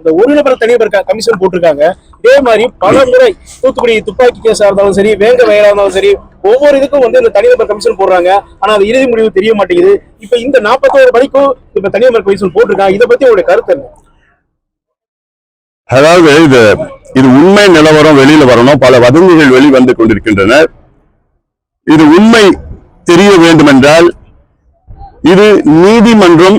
அந்த ஒரு நபர் தனிநபர் கமிஷன் போட்டிருக்காங்க. இதே மாதிரி பல முறை தூத்துக்குடி துப்பாக்கி கேஸா இருந்தாலும் சரி வேங்க வயலா இருந்தாலும் சரி ஒவ்வொரு இதுக்கும் வந்து இந்த தனிநபர் கமிஷன் போடுறாங்க. ஆனா அது இறுதி முடிவு தெரிய மாட்டேங்குது. இப்ப இந்த நாற்பத்தோரு மணிக்கும் இப்ப தனிநபர் கமிஷன் போட்டிருக்காங்க. இதை பத்தி உங்களுடைய கருத்து என்ன? அதாவது இது இது உண்மை நிலவரம் வெளியில வரணும். பல வதந்திகள் வெளிவந்து கொண்டிருக்கின்றன. இது உண்மை தெரிய வேண்டும் என்றால் இது நீதிமன்றம்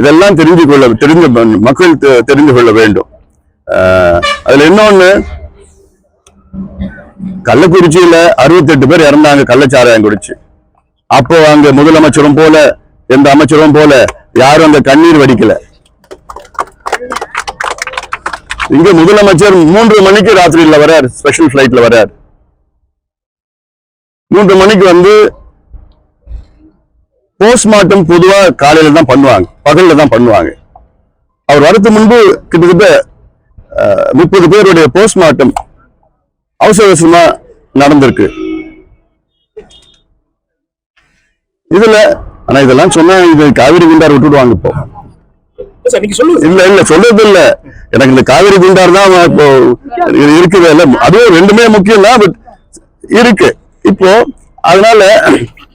இதெல்லாம் தெரிந்து கொள்ள தெரிந்து மக்கள் தெரிந்து கொள்ள வேண்டும். அதுல இன்னொன்னு கள்ளக்குறிச்சியில அறுபத்தெட்டு பேர் இறந்தாங்க கள்ளச்சாராயம் குடிச்சு. அப்போ அங்க முதலமைச்சரும் போல எந்த அமைச்சரும் போல யாரும் அந்த கண்ணீர் வடிக்கல. இங்க முதலமைச்சர் மூன்று மணிக்கு ராத்திரியில வரார் ஸ்பெஷல் பிளைட்ல வர்றார். மூன்று மணிக்கு வந்து போஸ்ட்மார்ட்டம் பொதுவா காலையில தான் பண்ணுவாங்க. பகல்ல தான் பண்ணுவாங்க. அவர் வரது முன்பு கிட்டத்தட்ட முப்பது பேருடைய போஸ்ட்மார்ட்டம் அவசர அவசரமா நடந்திருக்கு. இதுல ஆனா இதெல்லாம் சொன்னா இது காவிரி குண்டார் விட்டுடுவாங்க இப்போ. இல்ல இல்ல சொல்றது இல்ல எனக்கு இந்த காவிரி குண்டார் தான் இப்போ இருக்குது. இல்ல அதுவும் ரெண்டுமே முக்கியம் தான் பட் இருக்கு. இப்போ அதனால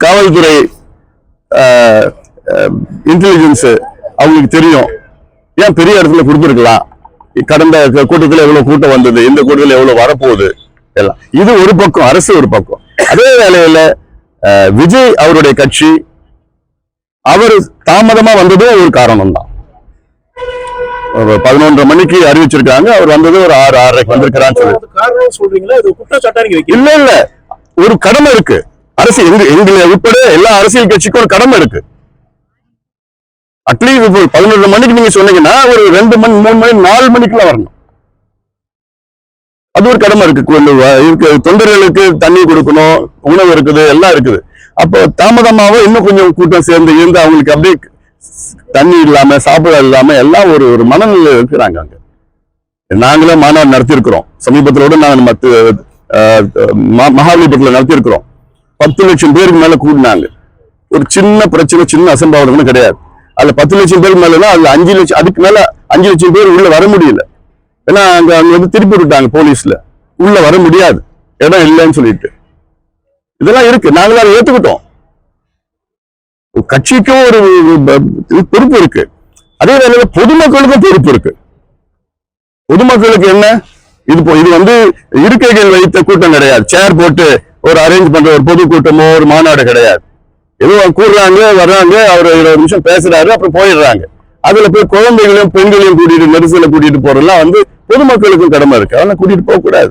காவல்துறை இன்டெலிஜென்ஸ் அவங்களுக்கு தெரியும். ஏன் பெரிய இடத்துல கொடுத்துருக்கலாம்? கடந்த கூட்டத்துல எவ்வளவு கூட்டம் வந்தது இந்த கூட்டத்துல எவ்வளவு வரப்போகுது? எல்லாம். இது ஒரு பக்கம் அரசு ஒரு பக்கம். அதே வேளையில அஹ், விஜய் அவருடைய கட்சி அவர் தாமதமா வந்ததும் ஒரு காரணம் தான் பதினொன்றரை மணிக்கு அறிவிச்சிருக்காங்க அவர் வந்தது ஒரு ஆறு ஆறரைக்கு வந்திருக்கிறான்னு சொல்லி. இல்ல இல்ல. ஒரு கடமை இருக்கு. அரசு எங்க எங்களை உட்பட எல்லா அரசியல் கட்சிக்கும் ஒரு கடமை இருக்கு. அட்லீஸ்ட் இப்போ பதினொரு மணிக்கு நீங்க சொன்னீங்கன்னா ஒரு ரெண்டு மணி மூணு மணி நாலு மணிக்குள்ள வரணும். அது ஒரு கடமை இருக்கு. கொண்டு இருக்கு. தொண்டர்களுக்கு தண்ணி கொடுக்கணும் உணவு இருக்குது எல்லாம் இருக்குது. அப்போ தாமதமாவோ இன்னும் கொஞ்சம் கூட்டம் சேர்ந்து இருந்து அவங்களுக்கு அப்படியே தண்ணி இல்லாம சாப்பிட இல்லாம எல்லாம் ஒரு ஒரு மனநிலை இருக்கிறாங்க அங்க. நாங்களே மாநாடு நடத்தியிருக்கிறோம். சமீபத்திலோட நாங்கள் மற்ற ம- மகாபலிபுரத்தில் நடத்தியிருக்கிறோம். பத்து லட்சம் பேருக்கு மேல கூடினாங்க. ஒரு சின்ன பிரச்சனை சின்ன அசம்பாவிதம் கிடையாது. அதுல பத்து லட்சம் பேருக்கு மேலனா அதுல அஞ்சு லட்சம் அதுக்கு மேல அஞ்சு லட்சம் பேர் உள்ள வர முடியல. ஏன்னா அங்க அங்க வந்து திருப்பி விட்டாங்க போலீஸ்ல. உள்ள வர முடியாது. இடம் இல்லைன்னு சொல்லிட்டு. இதெல்லாம் இருக்கு. நாங்களும் அதை ஏத்துக்கிட்டோம். கட்சிக்கும் ஒரு பொறுப்பு இருக்கு. அதே வேலையில பொதுமக்களுக்கும் பொறுப்பு இருக்கு. பொதுமக்களுக்கு என்ன? இது போ- இது வந்து இருக்கைகள் வைத்த கூட்டம் கிடையாது. சேர் போட்டு ஒரு அரேஞ்ச் பண்ற ஒரு பொதுக்கூட்டமோ ஒரு மாநாடு கிடையாது. ஏதோ கூடுறாங்க வர்றாங்க அவர் இருபது நிமிஷம் பேசுறாரு அப்புறம் போயிடுறாங்க. அதுல போய் குழந்தைகளையும் பெண்களையும் கூட்டிட்டு நெரிசல கூட்டிட்டு போறதுலாம் வந்து பொதுமக்களுக்கும் கடமை இருக்கு. அதெல்லாம் கூட்டிட்டு போக கூடாது.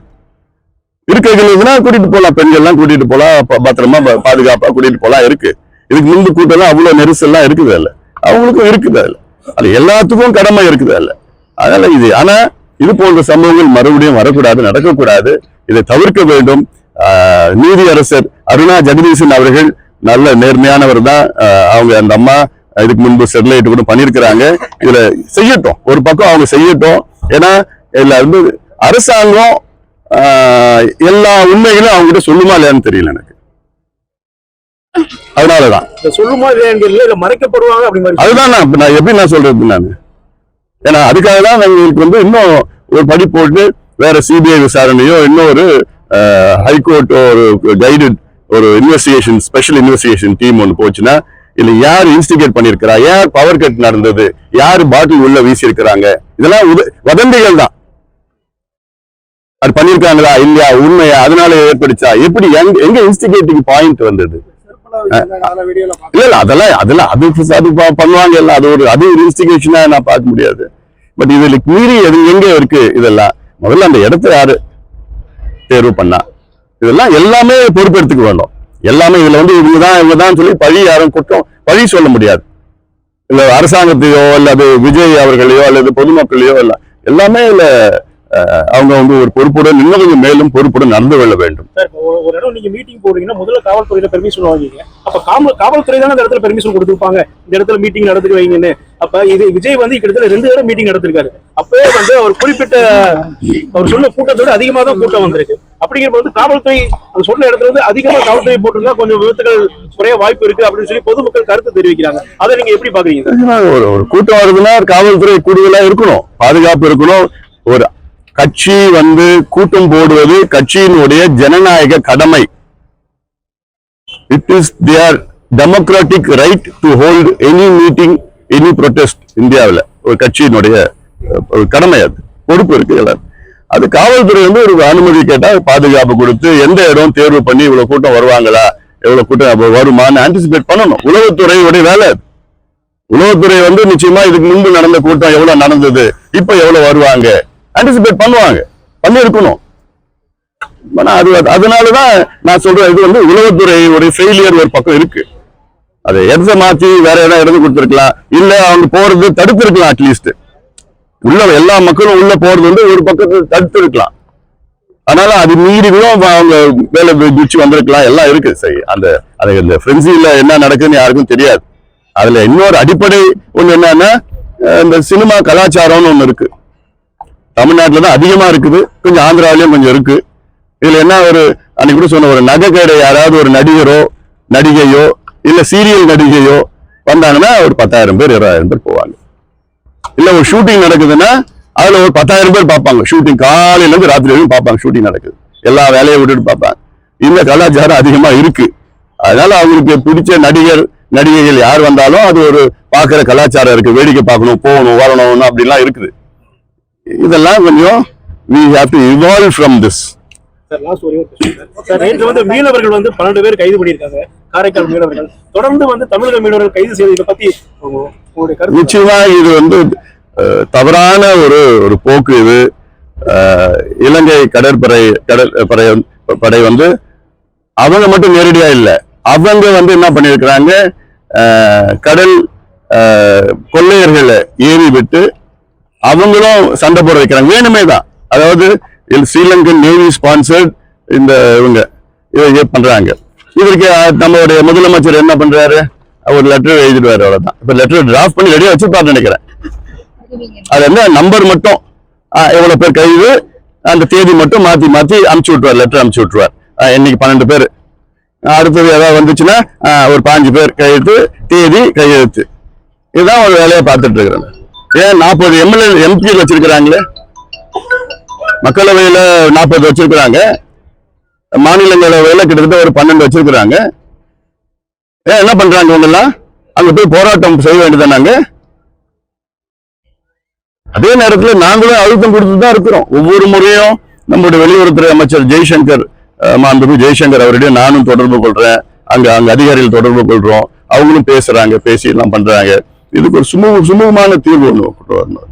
இருக்கைகள் கூட்டிட்டு போலாம். பெண்கள்லாம் கூட்டிட்டு போலாம் பத்திரமா பாதுகாப்பா கூட்டிட்டு போலாம் இருக்கு. இதுக்கு முன்பு கூட்டம்லாம் அவ்வளவு நெரிசல்லாம் இருக்குது இல்ல அவங்களுக்கும் இருக்குது இல்ல அது எல்லாத்துக்கும் கடமை இருக்குது இல்ல அதனால இது ஆனா இது போன்ற சம்பவங்கள் மறுபடியும் வரக்கூடாது நடக்கக்கூடாது. இதை தவிர்க்க வேண்டும். நீதியரசர் அருணா ஜெகதீசன் அவர்கள் நல்ல நேர்மையானவர் தான். அவங்க அந்த அம்மா இதுக்கு முன்பு ஸ்டெர்லைட் கூட பண்ணியிருக்கிறாங்க. இதுல செய்யட்டும். ஒரு பக்கம் அவங்க செய்யட்டும். ஏன்னா இதுல வந்து அரசாங்கம் எல்லா உண்மைகளும் அவங்க கிட்ட சொல்லுமா இல்லையான்னு தெரியல எனக்கு. அதனாலதான். சொல்லுமா இல்லையா இல்ல மறைக்கப்படுவாங்க அப்படி அதுதான் நான் நான் எப்படி நான் சொல்றது நான்? ஏன்னா அதுக்காக தான் எங்களுக்கு வந்து இன்னும் ஒரு படி போட்டு வேற சிபிஐ விசாரணையோ இன்னொரு ஹைகோர்ட் ஒரு கைடட் ஒரு இன்வெஸ்டிகேஷன் ஸ்பெஷல் இன்வெஸ்டிகேஷன் டீம் ஒன்று போச்சுன்னா இல்ல யார் இன்ஸ்டிகேட் பண்ணிருக்கிறா யார் பவர் கட் நடந்தது? யார் பாட்டில் உள்ள வீசி இருக்கிறாங்க இதெல்லாம் உத- வதந்திகள் தான். அது பண்ணிருக்காங்களா இல்லையா? உண்மையா? அதனால ஏற்படுச்சா? எப்படி எங்க எங்க இன்ஸ்டிகேட்டிங் பாயிண்ட் வந்தது? இல்ல இல்ல அதெல்லாம் அதெல்லாம் அது அது பண்ணுவாங்க எல்லாம். அது ஒரு அது ஒரு இன்ஸ்டிகேஷனா நான் பார்க்க முடியாது. பட் இதுல மீறி எது எங்க இருக்கு இதெல்லாம்? முதல்ல அந்த இடத்த யாரு தேர்வு பண்ணா. இதெல்லாம் எல்லாமே பொறுப்பெடுத்துக்க வேண்டும். எல்லாமே இதுல வந்து இவங்க தான் இவங்க தான் சொல்லி பழி யாரும் குற்றம் பழி சொல்ல முடியாது. இல்ல அரசாங்கத்தையோ அல்லது விஜய் அவர்களையோ அல்லது பொதுமக்களையோ இல்ல எல்லாமே இல்ல அவங்க வந்து ஒரு பொறுப்புடன் இன்னும் கொஞ்சம் மேலும் பொறுப்புடன் நடந்து கொள்ள வேண்டும். ஒரு- இடம் நீங்க மீட்டிங் போடுறீங்கன்னா முதல்ல காவல்துறையில பெர்மிஷன் வாங்குவீங்க அப்ப காவல் காவல்துறை தானே அந்த இடத்துல பெர்மிஷன் கொடுத்துருப்பாங்க. இந்த இடத்துல மீட்டிங் நடத்திட்டு வைங்கன்னு. அப்ப இது விஜய் வந்து கிட்டத்தட்ட ரெண்டு தடவை மீட்டிங் நடத்திருக்காரு. அப்பவே வந்து அவர் குறிப்பிட்ட அவர் சொன்ன கூட்டத்தோட அதிகமா தான் கூட்டம் வந்திருக்கு. அப்படிங்கிறப்ப வந்து காவல்துறை அவர் சொன்ன இடத்துல வந்து அதிகமா காவல்துறை போட்டிருந்தா கொஞ்சம் விபத்துகள் குறைய வாய்ப்பு இருக்கு அப்படின்னு சொல்லி பொதுமக்கள் கருத்து தெரிவிக்கிறாங்க. அதை நீங்க எப்படி பாக்குறீங்க ஒரு ஒரு கூட்டம் வருதுன்னா காவல்துறை கூடுதலா இருக்கணும். பாதுகாப்பு இருக்கணும். ஒரு கட்சி வந்து கூட்டம் போடுவது கட்சியினுடைய ஜனநாயக கடமை. It is their democratic right to hold any meeting any protest இந்தியாவில். ஒரு கட்சியினுடைய ஒரு கடமை அது. பொறுப்பு இருக்கு எல்லாரும். அது காவல்துறை வந்து ஒரு அனுமதி கேட்டா பாதுகாப்பு கொடுத்து எந்த இடம் தேர்வு பண்ணி இவ்வளவு கூட்டம் வருவாங்களா எவ்வளவு கூட்டம் வருமானு வருமான்னு ஆன்டிசிபேட் பண்ணணும். உளவுத்துறையுடைய வேலை உளவுத்துறை வந்து நிச்சயமா இதுக்கு முன்பு நடந்த கூட்டம் எவ்வளவு நடந்தது இப்ப எவ்வளவு வருவாங்க ஆன்டிசிபேட் பண்ணுவாங்க. பண்ணியிருக்கணும் இருக்கணும் அது அதனாலதான் நான் சொல்றேன் இது வந்து உளவுத்துறை ஒரு ஃபெயிலியர் ஒரு பக்கம் இருக்கு. அதை இடத்த மாத்தி வேற இடம் இடம் கொடுத்துருக்கலாம். இல்ல அவங்க போறது தடுத்திருக்கலாம் அட்லீஸ்ட் உள்ள எல்லா மக்களும் உள்ள போறது வந்து ஒரு பக்கத்து தடுத்துருக்கலாம். அதனால அது மீறி கூட அவங்க வேலை குச்சி வந்திருக்கலாம். எல்லாம் இருக்கு. சரி அந்த அது இந்த ஃப்ரெண்ட்ஸில் என்ன நடக்குதுன்னு யாருக்கும் தெரியாது. அதுல இன்னொரு அடிப்படை ஒன்று என்னன்னா இந்த சினிமா கலாச்சாரம்னு ஒன்று இருக்கு. தமிழ்நாட்டில் தான் அதிகமாக இருக்குது. கொஞ்சம் ஆந்திராவிலையும் கொஞ்சம் இருக்குது இதில் என்ன ஒரு அன்னைக்கு கூட சொன்ன ஒரு நகை கடை யாராவது ஒரு நடிகரோ நடிகையோ இல்லை சீரியல் நடிகையோ வந்தாங்கன்னா ஒரு பத்தாயிரம் பேர் இருபதாயிரம் பேர் போவாங்க. இல்லை ஒரு ஷூட்டிங் நடக்குதுன்னா அதில் ஒரு பத்தாயிரம் பேர் பார்ப்பாங்க. ஷூட்டிங் காலையிலேருந்து ராத்திரி வரைக்கும் பார்ப்பாங்க ஷூட்டிங் நடக்குது. எல்லா வேலையை விட்டுட்டு பார்ப்பாங்க. இந்த கலாச்சாரம் அதிகமாக இருக்குது அதனால அவங்களுக்கு பிடிச்ச நடிகர் நடிகைகள் யார் வந்தாலும் அது ஒரு பார்க்குற கலாச்சாரம் இருக்குது வேடிக்கை பார்க்கணும் போகணும் வரணும் அப்படிலாம் இருக்குது. இதெல்லாம் கொஞ்சம் லாஸ்ட் ஒரே ஒரு question சார். சார் நேற்று வந்து மீனவர்கள் வந்து பன்னெண்டு பேர் கைது பண்ணியிருக்காங்க. காரைக்கால் மீனவர்கள். தொடர்ந்து வந்து தமிழக மீனவர்கள் கைது செய்ததை பத்தி நிச்சயமா இது வந்து தவறான ஒரு ஒரு போக்கு இது. இலங்கை கடற்படை கடல் படை படை வந்து அவங்க மட்டும் நேரடியா இல்ல. அவங்க வந்து என்ன பண்ணிருக்கிறாங்க அஹ், கடல் கொள்ளையர்களை ஏறி விட்டு அவங்களும் சண்டை போட வைக்கிறாங்க. வேணுமே தான். அதாவது ஸ்ரீலங்கன் நேவி ஸ்பான்சர்ட் இந்த இவங்க இதை இதை பண்றாங்க. இதற்கு நம்மளுடைய முதலமைச்சர் என்ன பண்றாரு? ஒரு லெட்டர் எழுதிடுவாரு அவ்வளவுதான். இப்ப லெட்டர் டிராஃப்ட் பண்ணி ரெடியா வச்சிருப்பாரு நினைக்கிறேன். அது என்ன? நம்பர் மட்டும் அஹ், எவ்வளவு பேர் கைது? அந்த தேதி மட்டும் மாத்தி மாத்தி அமுச்சு விட்டுருவார் லெட்டர் அமுச்சு விட்டுருவார். இன்னைக்கு பன்னெண்டு பேர். அடுத்தது ஏதாவது வந்துச்சுன்னா ஒரு பாஞ்சு பேர் கையெழுத்து தேதி கையெழுத்து. இதுதான் ஒரு வேலையை பார்த்துட்டு இருக்கிறேன். ஏன் நாற்பது எம்எல்ஏ எம்பி வச்சிருக்கிறாங்களே? மக்களவையில் நாற்பது வச்சிருக்கிறாங்க. மாநிலங்களவையில் கிட்டத்தட்ட ஒரு பன்னெண்டு வச்சிருக்கிறாங்க. ஏன் என்ன பண்றாங்க இவங்கெல்லாம்? அங்க போய் போராட்டம் செய்ய வேண்டியதானாங்க அதே நேரத்தில் நாங்களும் அழுத்தம் கொடுத்து தான் இருக்கிறோம். ஒவ்வொரு முறையும் நம்முடைய வெளியுறவுத்துறை அமைச்சர் ஜெய்சங்கர் மாண்புமிகு ஜெய்சங்கர் அவருடைய நானும் தொடர்பு கொள்றேன். அங்க அங்க அதிகாரிகள் தொடர்பு கொள்றோம். அவங்களும் பேசுறாங்க பேசி எல்லாம் பண்றாங்க. இதுக்கு ஒரு சுமூக சுமூகமான தீர்வு ஒன்று கொண்டு வரணும்.